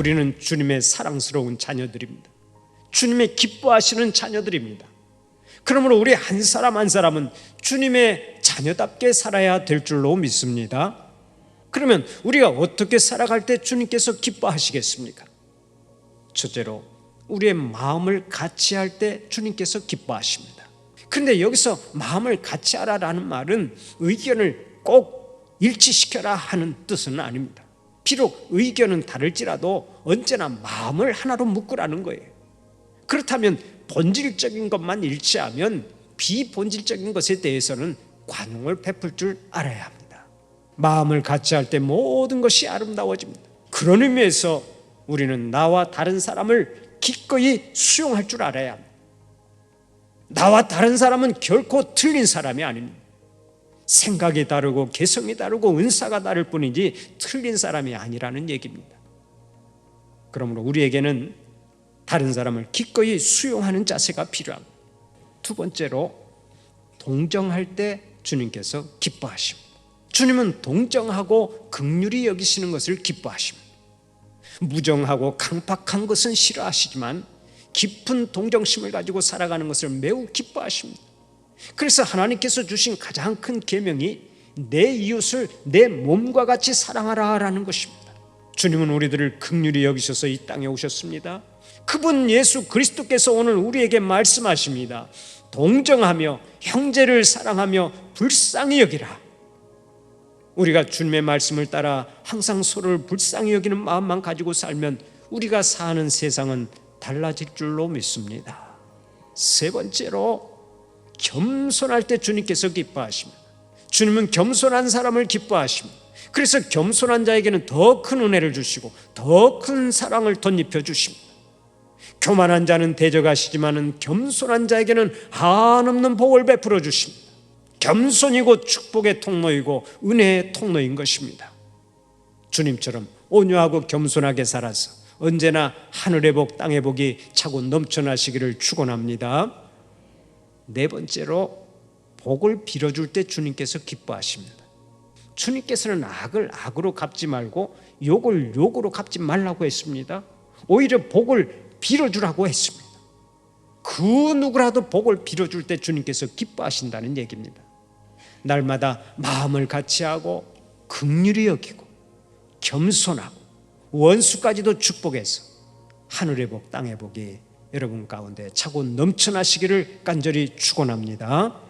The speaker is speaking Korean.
우리는 주님의 사랑스러운 자녀들입니다. 주님의 기뻐하시는 자녀들입니다. 그러므로 우리 한 사람 한 사람은 주님의 자녀답게 살아야 될 줄로 믿습니다. 그러면 우리가 어떻게 살아갈 때 주님께서 기뻐하시겠습니까? 첫째로 우리의 마음을 같이 할 때 주님께서 기뻐하십니다. 그런데 여기서 마음을 같이 하라라는 말은 의견을 꼭 일치시켜라 하는 뜻은 아닙니다. 비록 의견은 다를지라도 언제나 마음을 하나로 묶으라는 거예요. 그렇다면 본질적인 것만 일치하면 비본질적인 것에 대해서는 관용을 베풀 줄 알아야 합니다. 마음을 같이 할 때 모든 것이 아름다워집니다. 그런 의미에서 우리는 나와 다른 사람을 기꺼이 수용할 줄 알아야 합니다. 나와 다른 사람은 결코 틀린 사람이 아닙니다. 생각이 다르고 개성이 다르고 은사가 다를 뿐이지 틀린 사람이 아니라는 얘기입니다. 그러므로 우리에게는 다른 사람을 기꺼이 수용하는 자세가 필요합니다. 두 번째로 동정할 때 주님께서 기뻐하십니다. 주님은 동정하고 극률이 여기시는 것을 기뻐하십니다. 무정하고 강팍한 것은 싫어하시지만 깊은 동정심을 가지고 살아가는 것을 매우 기뻐하십니다. 그래서 하나님께서 주신 가장 큰 계명이 내 이웃을 내 몸과 같이 사랑하라라는 것입니다. 주님은 우리들을 극률히 여기셔서 이 땅에 오셨습니다. 그분 예수 그리스도께서 오늘 우리에게 말씀하십니다. 동정하며 형제를 사랑하며 불쌍히 여기라. 우리가 주님의 말씀을 따라 항상 서로를 불쌍히 여기는 마음만 가지고 살면 우리가 사는 세상은 달라질 줄로 믿습니다. 세 번째로 겸손할 때 주님께서 기뻐하십니다. 주님은 겸손한 사람을 기뻐하십니다. 그래서 겸손한 자에게는 더 큰 은혜를 주시고 더 큰 사랑을 덧입혀 주십니다. 교만한 자는 대적하시지만은 겸손한 자에게는 한없는 복을 베풀어 주십니다. 겸손이고 축복의 통로이고 은혜의 통로인 것입니다. 주님처럼 온유하고 겸손하게 살아서 언제나 하늘의 복 땅의 복이 차고 넘쳐나시기를 축원합니다. 네 번째로 복을 빌어줄 때 주님께서 기뻐하십니다. 주님께서는 악을 악으로 갚지 말고 욕을 욕으로 갚지 말라고 했습니다. 오히려 복을 빌어주라고 했습니다. 그 누구라도 복을 빌어줄 때 주님께서 기뻐하신다는 얘기입니다. 날마다 마음을 같이 하고 극률이 여기고 겸손하고 원수까지도 축복해서 하늘의 복 땅의 복이 여러분 가운데 차고 넘쳐나시기를 간절히 축원합니다.